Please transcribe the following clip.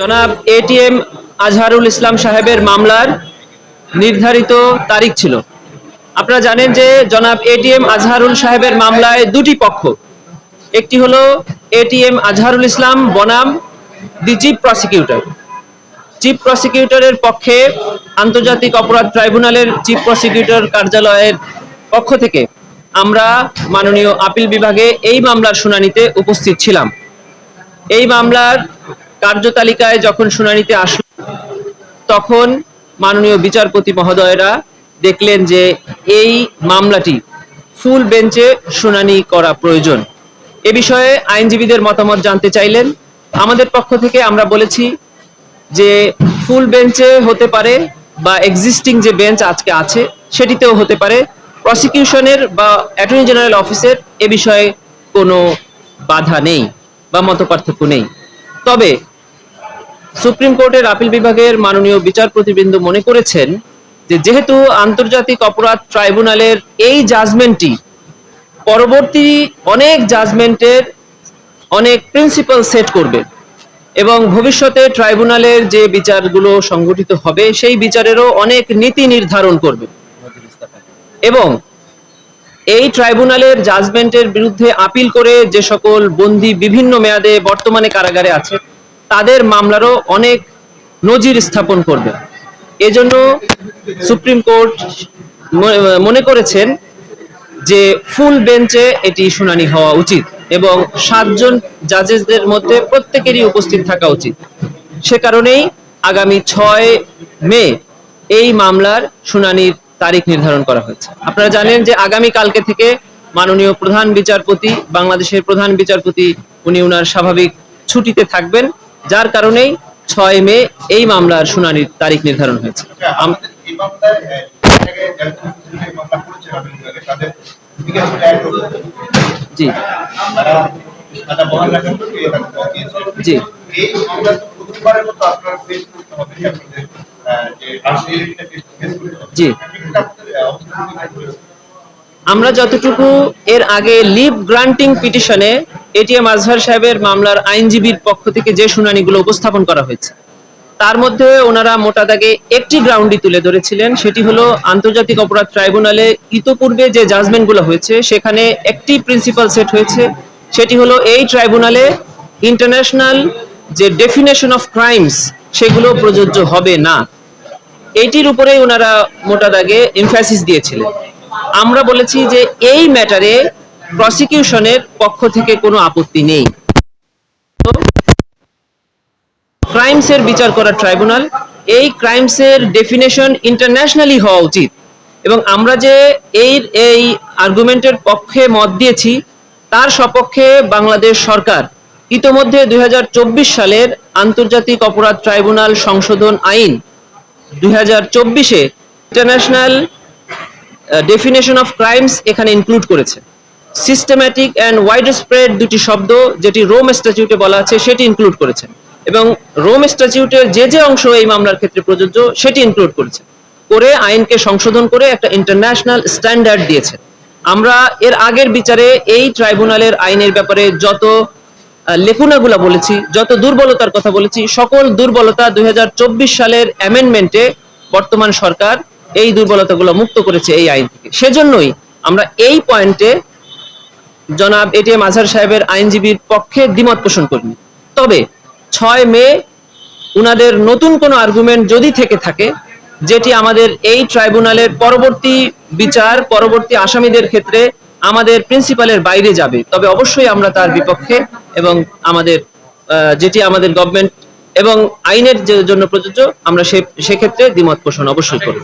জনাব এটিএম আজহারুল ইসলাম সাহেবের মামলার নির্ধারিত তারিখ ছিল। আপনারা জানেন যে জনাব এটিএম আজহারুল সাহেবের মামলায় দুটি পক্ষ, একটি হলো এটিএম আজহারুল ইসলাম বনাম, দি চিফ প্রসিকিউটর। চিফ প্রসিকিউটরের পক্ষে আন্তর্জাতিক অপরাধ ট্রাইব্যুনালের চিফ প্রসিকিউটর কার্যালয়ের পক্ষ থেকে আমরা মাননীয় আপিল বিভাগে এই মামলার শুনানিতে উপস্থিত ছিলাম। এই মামলার কার্যতালিকায় যখন শুনানিতে আসলো, তখন মাননীয় বিচারপতি মহোদয়রা দেখলেন যে এই মামলাটি ফুল বেঞ্চে শুনানি করা প্রয়োজন। এ বিষয়ে আইনজীবীদের মতামত জানতে চাইলেন। আমাদের পক্ষ থেকে আমরা বলেছি যে ফুল বেঞ্চে হতে পারে বা এক্সিস্টিং যে বেঞ্চ আজকে আছে, সেটিতেও হতে পারে। প্রসিকিউশনের বা অ্যাটর্নি জেনারেল অফিসের এ বিষয়ে কোনো বাধা নেই বা মতপার্থক্য নেই। তবে সুপ্রিম কোর্টের আপিল বিভাগের মাননীয় বিচারপতিবৃন্দ মনে করেছেন যে যেহেতু আন্তর্জাতিক অপরাধ ট্রাইব্যুনালের এই জাজমেন্টটি পরবর্তী অনেক জাজমেন্টের অনেক প্রিন্সিপাল সেট করবে এবং ভবিষ্যতে ট্রাইব্যুনালের যে বিচারগুলো সংগঠিত হবে, সেই বিচারেরও অনেক নীতি নির্ধারণ করবে। এবং এই ট্রাইব্যুনালের জাজমেন্টের বিরুদ্ধে আপিল করে যে সকল বন্দী বিভিন্ন মেয়াদে বর্তমানে কারাগারে আছে তাদের মামলারও অনেক নজির স্থাপন করবে। এজন্য সুপ্রিম কোর্ট মনে করেছেন যে ফুল বেঞ্চে এটি শুনানি হওয়া উচিত এবং সাতজন জাজেসদের মধ্যে প্রত্যেকেরই উপস্থিত থাকা উচিত। সে কারণেই আগামী ছয় মে এই মামলার শুনানির তারিখ নির্ধারণ করা হয়েছে। আপনারা জানেন যে আগামী কালকে থেকে মাননীয় প্রধান বিচারপতি, বাংলাদেশের প্রধান বিচারপতি, উনি উনার স্বাভাবিক ছুটিতে থাকবেন। যার কারণেই ছয় মে এই মামলার শুনানির তারিখ নির্ধারণ হয়েছে। জি। জি জি। আমরা যতটুকু এর আগে লিভ গ্রান্টিং পিটিশনে এটিএম আজহার সাহেবের মামলার আইনজীবীর পক্ষ থেকে যে শুনানিগুলো উপস্থাপন করা হয়েছে, তার মধ্যে ওনারা মোটা দাগে একটি গ্রাউন্ডই তুলে ধরেছিলেন, সেটি হলো আন্তর্জাতিক অপরাধ ট্রাইব্যুনালে ইতোপূর্বে যে জাজমেন্টগুলো হয়েছে, সেখানে একটি প্রিন্সিপাল সেট হয়েছে, সেটি হলো এই ট্রাইব্যুনালে ইন্টারন্যাশনাল যে ডেফিনেশন অফ ক্রাইমস সেগুলো প্রযোজ্য হবে না। এইটির উপরেই ওনারা মোটা দাগে এমফ্যাসিস দিয়েছিলেন। আমরা বলেছি যে এই ম্যাটারে প্রসিকিউশনের পক্ষ থেকে কোনো আপত্তি নেই। ক্রাইমসের বিচার করা ট্রাইব্যুনাল, এই ক্রাইমসের ডেফিনেশন ইন্টারন্যাশনালি হওয়া উচিত। এবং আমরা যে এই এই আর্গুমেন্টের পক্ষে মত দিয়েছি, তার সপক্ষে বাংলাদেশ সরকার ইতোমধ্যে দুই হাজার চব্বিশ সালের আন্তর্জাতিক অপরাধ ট্রাইব্যুনাল সংশোধন আইন দুই হাজার ইন্টারন্যাশনাল ডেফিনেশন অফ ক্রাইমস এখানে ইনক্লুড করেছে। সিস্টেম্যাটিক অ্যান্ড ওয়াইড স্প্রেড দুটি শব্দ যেটি রোম স্ট্যাচিউটে বলা আছে, সেটি ইনক্লুড করেছে এবং রোম স্ট্যাচিউটের যে যে অংশ এই মামলার ক্ষেত্রে প্রযোজ্য, সেটি ইনক্লুড করেছে করে আইনকে সংশোধন করে একটা ইন্টারন্যাশনাল স্ট্যান্ডার্ড দিয়েছে আমরা এর আগের বিচারে এই ট্রাইব্যুনালের আইনের ব্যাপারে যত লেখুনাগুলা বলেছি, যত দুর্বলতার কথা বলেছি, সকল দুর্বলতা দুই হাজার চব্বিশ সালের অ্যামেন্ডমেন্টে বর্তমান সরকার এই দুর্বলতাগুলো মুক্ত করেছে এই আইন থেকে। সেজন্যই আমরা এই পয়েন্টে জনাব এটিএম আজহার সাহেবের আইনজীবীর পক্ষে দ্বিমত পোষণ করিনি। তবে ছয় মে উনাদের নতুন কোনো আর্গুমেন্ট যদি থেকে থাকে, যেটি আমাদের এই ট্রাইব্যুনালের পরবর্তী বিচার, পরবর্তী আসামিদের ক্ষেত্রে আমাদের প্রিন্সিপালের বাইরে যাবে, তবে অবশ্যই আমরা তার বিপক্ষে এবং আমাদের যেটি আমাদের গভর্নমেন্ট এবং আইনের জন্য প্রযোজ্য, আমরা সে, সেক্ষেত্রে দ্বিমত পোষণ অবশ্যই করব।